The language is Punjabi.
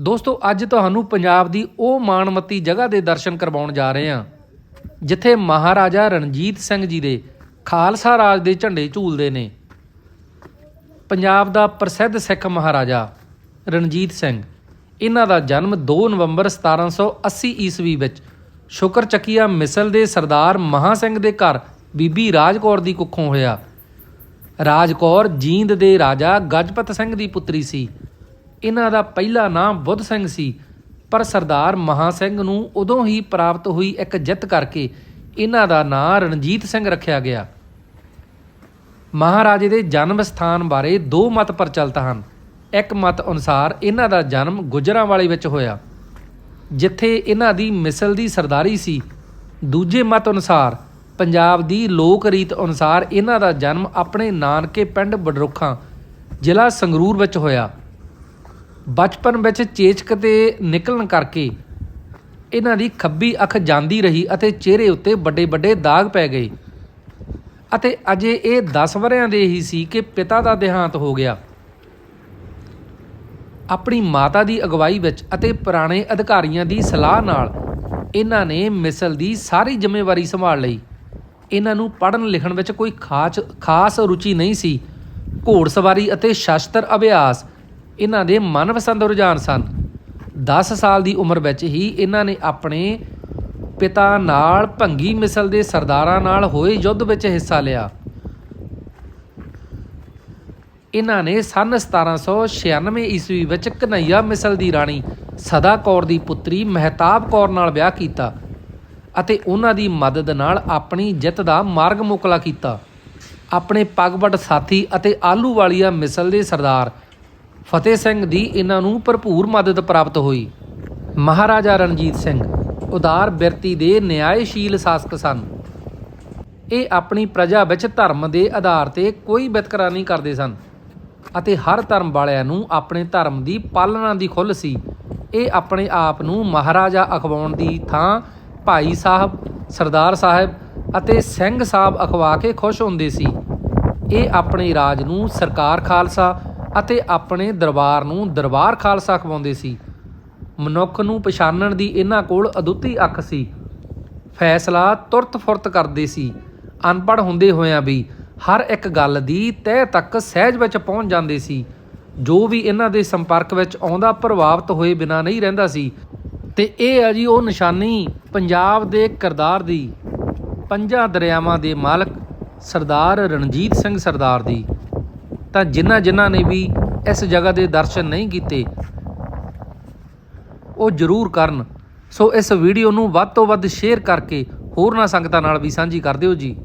ਦੋਸਤੋ, ਅੱਜ ਤੁਹਾਨੂੰ ਪੰਜਾਬ ਦੀ ਉਹ ਮਾਣਮੱਤੀ ਜਗ੍ਹਾ ਦੇ ਦਰਸ਼ਨ ਕਰਵਾਉਣ ਜਾ ਰਹੇ ਹਾਂ, ਜਿੱਥੇ ਮਹਾਰਾਜਾ ਰਣਜੀਤ ਸਿੰਘ ਜੀ ਦੇ ਖਾਲਸਾ ਰਾਜ ਦੇ ਝੰਡੇ ਝੂਲਦੇ ਨੇ। ਪੰਜਾਬ ਦਾ ਪ੍ਰਸਿੱਧ ਸਿੱਖ ਮਹਾਰਾਜਾ ਰਣਜੀਤ ਸਿੰਘ, ਇਹਨਾਂ ਦਾ ਜਨਮ 2 ਨਵੰਬਰ 1780 ਈਸਵੀ ਵਿੱਚ ਸ਼ੁਕਰ ਚੱਕੀਆ ਮਿਸਲ ਦੇ ਸਰਦਾਰ ਮਹਾ ਸਿੰਘ ਦੇ ਘਰ ਬੀਬੀ ਰਾਜਕੌਰ ਦੀ ਕੁੱਖੋਂ ਹੋਇਆ। ਰਾਜਕੌਰ ਜੀਂਦ ਦੇ ਰਾਜਾ ਗਜਪਤ ਸਿੰਘ ਦੀ ਪੁੱਤਰੀ ਸੀ। ਇਹਨਾਂ ਦਾ ਪਹਿਲਾ ਨਾਮ ਬੁੱਧ ਸਿੰਘ ਸੀ, ਪਰ ਸਰਦਾਰ ਮਹਾ ਸਿੰਘ ਨੂੰ ਉਦੋਂ ਹੀ ਪ੍ਰਾਪਤ ਹੋਈ ਇੱਕ ਜਿੱਤ ਕਰਕੇ ਇਹਨਾਂ ਦਾ ਨਾਂ ਰਣਜੀਤ ਸਿੰਘ ਰੱਖਿਆ ਗਿਆ। ਮਹਾਰਾਜੇ ਦੇ ਜਨਮ ਸਥਾਨ ਬਾਰੇ ਦੋ ਮਤ ਪ੍ਰਚਲਿਤ ਹਨ। ਇੱਕ ਮਤ ਅਨੁਸਾਰ ਇਹਨਾਂ ਦਾ ਜਨਮ ਗੁਜਰਾਂਵਾਲੇ ਵਿੱਚ ਹੋਇਆ, ਜਿੱਥੇ ਇਹਨਾਂ ਦੀ ਮਿਸਲ ਦੀ ਸਰਦਾਰੀ ਸੀ। ਦੂਜੇ ਮਤ ਅਨੁਸਾਰ ਪੰਜਾਬ ਦੀ ਲੋਕ ਰੀਤ ਅਨੁਸਾਰ ਇਹਨਾਂ ਦਾ ਜਨਮ ਆਪਣੇ ਨਾਨਕੇ ਪਿੰਡ ਬਡਰੁੱਖਾਂ, ਜ਼ਿਲ੍ਹਾ ਸੰਗਰੂਰ ਵਿੱਚ ਹੋਇਆ। ਬਚਪਨ ਵਿੱਚ ਚੇਚਕ ਤੇ ਨਿਕਲਣ ਕਰਕੇ ਇਹਨਾਂ ਦੀ ਖੱਬੀ ਅੱਖ ਜਾਂਦੀ ਰਹੀ ਅਤੇ ਚਿਹਰੇ ਉੱਤੇ ਵੱਡੇ ਵੱਡੇ ਦਾਗ ਪੈ ਗਏ। ਅਤੇ ਅਜੇ ਇਹ 10 ਵਰਿਆਂ ਦੇ ਹੀ ਸੀ ਕਿ ਪਿਤਾ ਦਾ ਦੇਹਾਂਤ ਹੋ ਗਿਆ। ਆਪਣੀ ਮਾਤਾ ਦੀ ਅਗਵਾਈ ਵਿੱਚ ਅਤੇ ਪੁਰਾਣੇ ਅਧਿਕਾਰੀਆਂ ਦੀ ਸਲਾਹ ਨਾਲ ਇਹਨਾਂ ਨੇ ਮਿਸਲ ਦੀ ਸਾਰੀ ਜ਼ਿੰਮੇਵਾਰੀ ਸੰਭਾਲ ਲਈ। ਇਹਨਾਂ ਨੂੰ ਪੜ੍ਹਨ ਲਿਖਣ ਵਿੱਚ ਕੋਈ ਖਾਸ ਖਾਸ ਰੁਚੀ ਨਹੀਂ ਸੀ। ਘੋੜ ਸਵਾਰੀ ਅਤੇ ਸ਼ਸਤਰ ਅਭਿਆਸ ਇਹਨਾਂ ਦੇ ਮਨਪਸੰਦ ਰੁਝਾਨ ਸਨ। 10 ਸਾਲ ਦੀ ਉਮਰ ਵਿੱਚ ਹੀ ਇਹਨਾਂ ਨੇ ਆਪਣੇ ਪਿਤਾ ਨਾਲ ਭੰਗੀ ਮਿਸਲ ਦੇ ਸਰਦਾਰਾਂ ਨਾਲ ਹੋਏ ਯੁੱਧ ਵਿੱਚ ਹਿੱਸਾ ਲਿਆ। ਇਹਨਾਂ ਨੇ ਸਨ 1796 ਈਸਵੀ ਵਿੱਚ ਕਨਈਆ ਮਿਸਲ ਦੀ ਰਾਣੀ ਸਦਾ ਕੌਰ ਦੀ ਪੁੱਤਰੀ ਮਹਿਤਾਬ ਕੌਰ ਨਾਲ ਵਿਆਹ ਕੀਤਾ ਅਤੇ ਉਹਨਾਂ ਦੀ ਮਦਦ ਨਾਲ ਆਪਣੀ ਜਿੱਤ ਦਾ ਮਾਰਗ ਮੁਕਲਾ ਕੀਤਾ। ਆਪਣੇ ਪਗਬੜ ਸਾਥੀ ਅਤੇ ਆਲੂ ਵਾਲੀਆ ਮਿਸਲ ਦੇ ਸਰਦਾਰ ਫਤਿਹ ਸਿੰਘ ਦੀ ਇਹਨਾਂ ਨੂੰ ਭਰਪੂਰ ਮਦਦ ਪ੍ਰਾਪਤ ਹੋਈ। ਮਹਾਰਾਜਾ ਰਣਜੀਤ ਸਿੰਘ, ਉਦਾਰ ਬਿਰਤੀ ਦੇ ਨਿਆਇਸ਼ੀਲ ਸ਼ਾਸਕ ਸਨ। ਇਹ ਆਪਣੀ ਪ੍ਰਜਾ ਵਿੱਚ ਧਰਮ ਦੇ ਆਧਾਰ ਤੇ ਕੋਈ ਵਿਤਕਰਾ ਨਹੀਂ ਕਰਦੇ ਸਨ ਅਤੇ ਹਰ ਧਰਮ ਵਾਲਿਆਂ ਨੂੰ ਆਪਣੇ ਧਰਮ ਦੀ ਪਾਲਣਾ ਦੀ ਖੁੱਲ੍ਹ ਸੀ। ਇਹ ਆਪਣੇ ਆਪ ਨੂੰ ਮਹਾਰਾਜਾ ਅਖਵਾਉਣ ਦੀ ਥਾਂ ਭਾਈ ਸਾਹਿਬ, ਸਰਦਾਰ ਸਾਹਿਬ ਅਤੇ ਸਿੰਘ ਸਾਹਿਬ ਅਖਵਾ ਕੇ ਖੁਸ਼ ਹੁੰਦੇ ਸੀ। ਇਹ ਆਪਣੇ ਰਾਜ ਨੂੰ ਸਰਕਾਰ ਖਾਲਸਾ ਅਤੇ ਆਪਣੇ ਦਰਬਾਰ ਨੂੰ ਦਰਬਾਰ ਖਾਲਸਾ ਖਵਾਉਂਦੇ ਸੀ। ਮਨੁੱਖ ਨੂੰ ਪਛਾਣਨ ਦੀ ਇਹਨਾਂ ਕੋਲ ਅਦੁੱਤੀ ਅੱਖ ਸੀ। ਫੈਸਲਾ ਤੁਰਤ ਫੁਰਤ ਕਰਦੇ ਸੀ। ਅਨਪੜ੍ਹ ਹੁੰਦੇ ਹੋਇਆਂ ਵੀ ਹਰ ਇੱਕ ਗੱਲ ਦੀ ਤਹਿ ਤੱਕ ਸਹਿਜ ਵਿੱਚ ਪਹੁੰਚ ਜਾਂਦੇ ਸੀ। ਜੋ ਵੀ ਇਹਨਾਂ ਦੇ ਸੰਪਰਕ ਵਿੱਚ ਆਉਂਦਾ ਪ੍ਰਭਾਵਿਤ ਹੋਏ ਬਿਨਾਂ ਨਹੀਂ ਰਹਿੰਦਾ ਸੀ। ਤੇ ਇਹ ਹੈ ਜੀ ਉਹ ਨਿਸ਼ਾਨੀ ਪੰਜਾਬ ਦੇ ਕਿਰਦਾਰ ਦੀ, ਪੰਜਾਂ ਦਰਿਆਵਾਂ ਦੇ ਮਾਲਕ ਸਰਦਾਰ ਰਣਜੀਤ ਸਿੰਘ ਸਰਦਾਰ ਦੀ। ਤਾਂ ਜਿਨ੍ਹਾਂ ਜਿਨ੍ਹਾਂ ਨੇ ਵੀ ਇਸ ਜਗ੍ਹਾ ਦੇ ਦਰਸ਼ਨ ਨਹੀਂ ਕੀਤੇ, ਉਹ ਜ਼ਰੂਰ ਕਰਨ। ਸੋ ਇਸ ਵੀਡੀਓ ਨੂੰ ਵੱਧ ਤੋਂ ਵੱਧ ਸ਼ੇਅਰ ਕਰਕੇ ਹੋਰਨਾਂ ਸੰਗਤਾਂ ਨਾਲ ਵੀ ਸਾਂਝੀ ਕਰ ਦਿਓ ਜੀ।